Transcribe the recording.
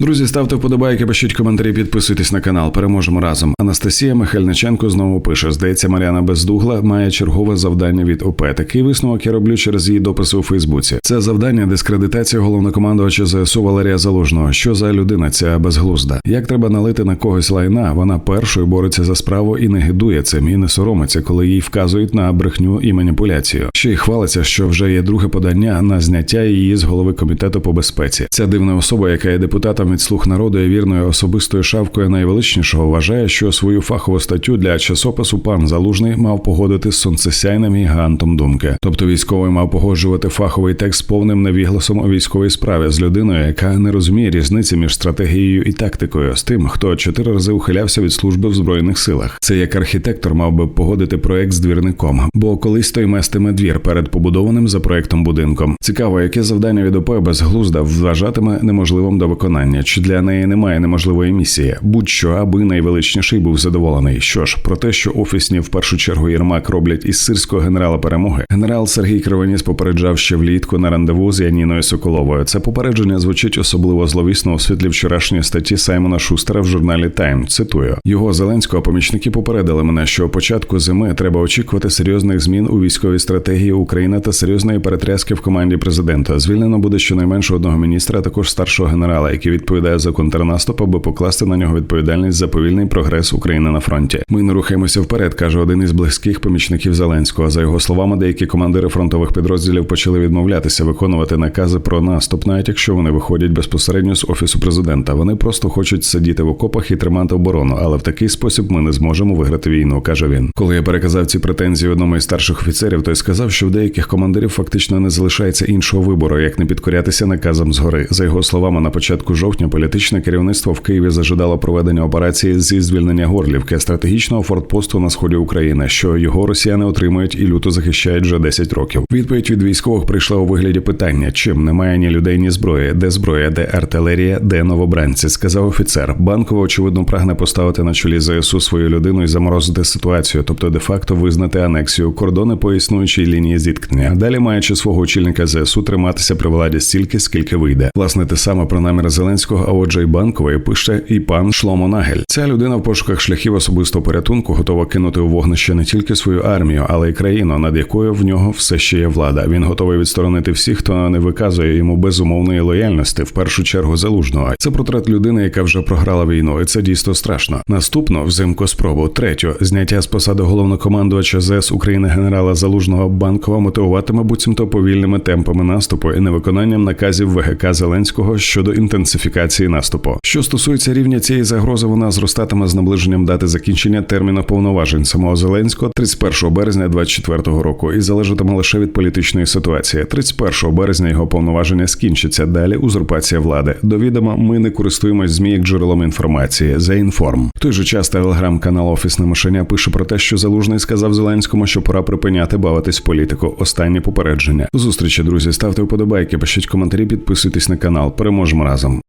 Друзі, ставте вподобайки, пишіть коментарі, підписуйтесь на канал. Переможемо разом. Анастасія Михальниченко знову пише: здається, Мар'яна Бездугла має чергове завдання від ОП. Такий висновок я роблю через її дописи у Фейсбуці. Це завдання дискредитація головнокомандувача ЗСУ Валерія Залужного. Що за людина ця безглузда? Як треба налити на когось лайна? Вона першою бореться за справу і не гидує цим, і не соромиться, коли їй вказують на брехню і маніпуляцію. Ще й хвалиться, що вже є друге подання на зняття її з голови комітету по безпеці. Ця дивна особа, яка є депутатом від слуг народу і вірною особистою шавкою найвеличнішого, вважає, що свою фахову статтю для часопису пан Залужний мав погодити з сонцесяйним гігантом думки. Тобто військовий мав погоджувати фаховий текст повним невігласом у військовій справі з людиною, яка не розуміє різниці між стратегією і тактикою, з тим, хто чотири рази ухилявся від служби в збройних силах. Це як архітектор мав би погодити проект з двірником, бо колись той местиме двір перед побудованим за проектом будинком. Цікаво, яке завдання від ОП безглузда вважатиме неможливим до виконання, чи для неї немає неможливої місії, будь-що, аби найвеличніший був задоволений. Що ж, про те, що офісні в першу чергу Єрмак роблять із сирського генерала перемоги, генерал Сергій Кривоніс попереджав ще влітку на рандеву з Яніною Соколовою. Це попередження звучить особливо зловісно у світлі вчорашньої статті Саймона Шустера в журналі Тайм. Цитую його Зеленського помічники попередили мене, що початку зими треба очікувати серйозних змін у військовій стратегії України та серйозної перетряски в команді президента. Звільнено буде щонайменше одного міністра, а також старшого генерала, який відповідає за контрнаступ, аби покласти на нього відповідальність за повільний прогрес України на фронті. Ми не рухаємося вперед, каже один із близьких помічників Зеленського. За його словами, деякі командири фронтових підрозділів почали відмовлятися виконувати накази про наступ, навіть якщо вони виходять безпосередньо з офісу президента. Вони просто хочуть сидіти в окопах і тримати оборону, але в такий спосіб ми не зможемо виграти війну, каже він. Коли я переказав ці претензії одному із старших офіцерів, той сказав, що в деяких командирів фактично не залишається іншого вибору, як не підкорятися наказам згори. За його словами, на початку жовтня політичне керівництво в Києві зажадало проведення операції зі звільнення Горлівки, стратегічного фортпосту на сході України, що його росіяни отримують і люто захищають вже 10 років. Відповідь від військових прийшла у вигляді питання: чим немає ні людей, ні зброї, де зброя, де артилерія, де новобранці, сказав офіцер. Банково очевидно прагне поставити на чолі ЗСУ свою людину і заморозити ситуацію, тобто де-факто визнати анексію кордони по існуючій лінії зіткнення. Далі маючи свого очільника ЗСУ триматися при владі стільки, скільки вийде. Власне, те саме про намір Зеленського, а отже, й банкової пише і пан Шломо Нагель. Ця людина в пошуках шляхів особистого порятунку готова кинути у вогнище не тільки свою армію, але й країну, над якою в нього все ще є влада. Він готовий відсторонити всіх, хто не виказує йому безумовної лояльності, в першу чергу залужного. Це портрет людини, яка вже програла війну, і це дійсно страшно. Наступно взимку спробу. Третю зняття з посади головнокомандувача ЗС України генерала Залужного банкова мотивуватиме буцімто повільними темпами наступу і невиконанням наказів ВГК Зеленського щодо інтенсифікації наступу. Що стосується рівня цієї загрози, вона зростатиме з наближенням дати закінчення терміну повноважень самого Зеленського 31 березня 2024 року і залежатиме лише від політичної ситуації. 31 березня його повноваження скінчиться. Далі узурпація влади. До відома, ми не користуємось змі як джерелом інформації. За інформ. В той же час телеграм-канал Офісне мишеня пише про те, що Залужний сказав Зеленському, що пора припиняти бавитись в політику. Останнє попередження. Зустрічі, друзі. Ставте вподобайки, пишіть коментарі, підписуйтесь на канал. Переможемо разом.